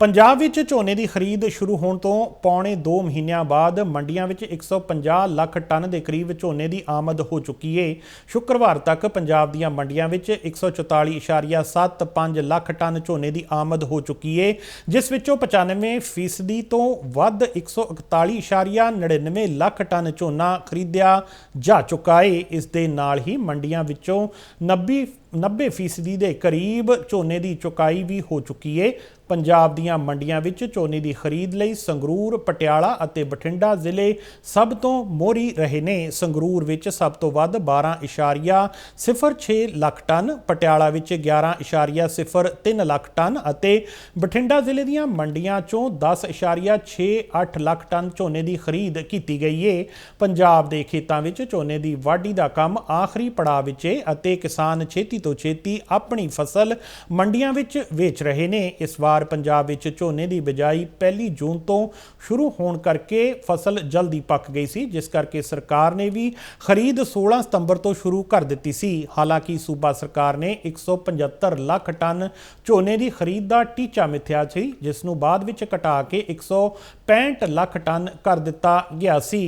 ਪੰਜਾਬ ਵਿੱਚ ਝੋਨੇ ਦੀ ਖਰੀਦ ਸ਼ੁਰੂ ਹੋਣ ਤੋਂ ਪੌਣੇ 2 ਮਹੀਨਿਆਂ ਬਾਅਦ ਮੰਡੀਆਂ ਵਿੱਚ 150 ਲੱਖ ਟਨ ਦੇ ਕਰੀਬ ਝੋਨੇ ਦੀ ਆਮਦ ਹੋ ਚੁੱਕੀ ਏ। ਸ਼ੁੱਕਰਵਾਰ ਤੱਕ ਪੰਜਾਬ ਦੀਆਂ ਮੰਡੀਆਂ ਵਿੱਚ 144.75 ਲੱਖ ਟਨ ਝੋਨੇ ਦੀ ਆਮਦ ਹੋ ਚੁੱਕੀ ਏ, ਜਿਸ ਵਿੱਚੋਂ 95% ਫੀਸਦੀ ਤੋਂ ਵੱਧ 141.99 ਲੱਖ ਟਨ ਝੋਨਾ ਖਰੀਦਿਆ ਜਾ ਚੁੱਕਾ ਏ। ਇਸ ਦੇ ਨਾਲ ਹੀ ਮੰਡੀਆਂ ਵਿੱਚੋਂ 90 90% ਫੀਸਦੀ ਦੇ ਕਰੀਬ ਝੋਨੇ ਦੀ ਚੁਕਾਈ ਵੀ ਹੋ ਚੁੱਕੀ ਏ। ਪੰਜਾਬ ਦੀਆਂ ਮੰਡੀਆਂ ਵਿੱਚ ਝੋਨੇ ਦੀ ਖਰੀਦ ਲਈ ਸੰਗਰੂਰ, ਪਟਿਆਲਾ ਅਤੇ ਬਠਿੰਡਾ ਜ਼ਿਲ੍ਹੇ ਸਭ ਤੋਂ ਮੋਹਰੀ ਰਹੇ ਨੇ। ਸੰਗਰੂਰ ਵਿੱਚ ਸਭ ਤੋਂ ਵੱਧ 12.06 ਲੱਖ ਟਨ, ਪਟਿਆਲਾ ਵਿੱਚ 11.03 ਲੱਖ ਟਨ ਅਤੇ ਬਠਿੰਡਾ ਜ਼ਿਲ੍ਹੇ ਦੀਆਂ ਮੰਡੀਆਂ ਚੋਂ 10.68 ਲੱਖ ਟਨ ਝੋਨੇ ਦੀ ਖਰੀਦ ਕੀਤੀ ਗਈ ਏ। ਪੰਜਾਬ ਦੇ ਖੇਤਾਂ ਵਿੱਚ ਝੋਨੇ ਦੀ ਵਾਢੀ ਦਾ ਕੰਮ ਆਖਰੀ ਪੜਾਅ ਵਿੱਚ ਏ ਅਤੇ ਕਿਸਾਨ ਛੇਤੀ ਤੋਂ ਛੇਤੀ ਆਪਣੀ ਫਸਲ ਮੰਡੀਆਂ ਵਿੱਚ ਵੇਚ ਰਹੇ ਨੇ। ਇਸ ਵਾਰ ਪੰਜਾਬ ਵਿੱਚ ਝੋਨੇ ਦੀ ਬਿਜਾਈ ਪਹਿਲੀ ਜੂਨ ਤੋਂ ਸ਼ੁਰੂ ਹੋਣ ਕਰਕੇ ਫਸਲ ਜਲਦੀ ਪੱਕ ਗਈ ਸੀ, ਜਿਸ ਕਰਕੇ ਸਰਕਾਰ ਨੇ ਵੀ ਖਰੀਦ 16 ਸਤੰਬਰ ਤੋਂ ਸ਼ੁਰੂ ਕਰ ਦਿੱਤੀ ਸੀ। ਹਾਲਾਂਕਿ ਸੂਬਾ ਸਰਕਾਰ ਨੇ 175 ਲੱਖ ਟਨ ਝੋਨੇ ਦੀ ਖਰੀਦ ਦਾ ਟੀਚਾ ਮਿੱਥਿਆ ਸੀ, ਜਿਸ ਨੂੰ ਬਾਅਦ ਵਿੱਚ ਘਟਾ ਕੇ 165 ਲੱਖ ਟਨ ਕਰ ਦਿੱਤਾ ਗਿਆ ਸੀ।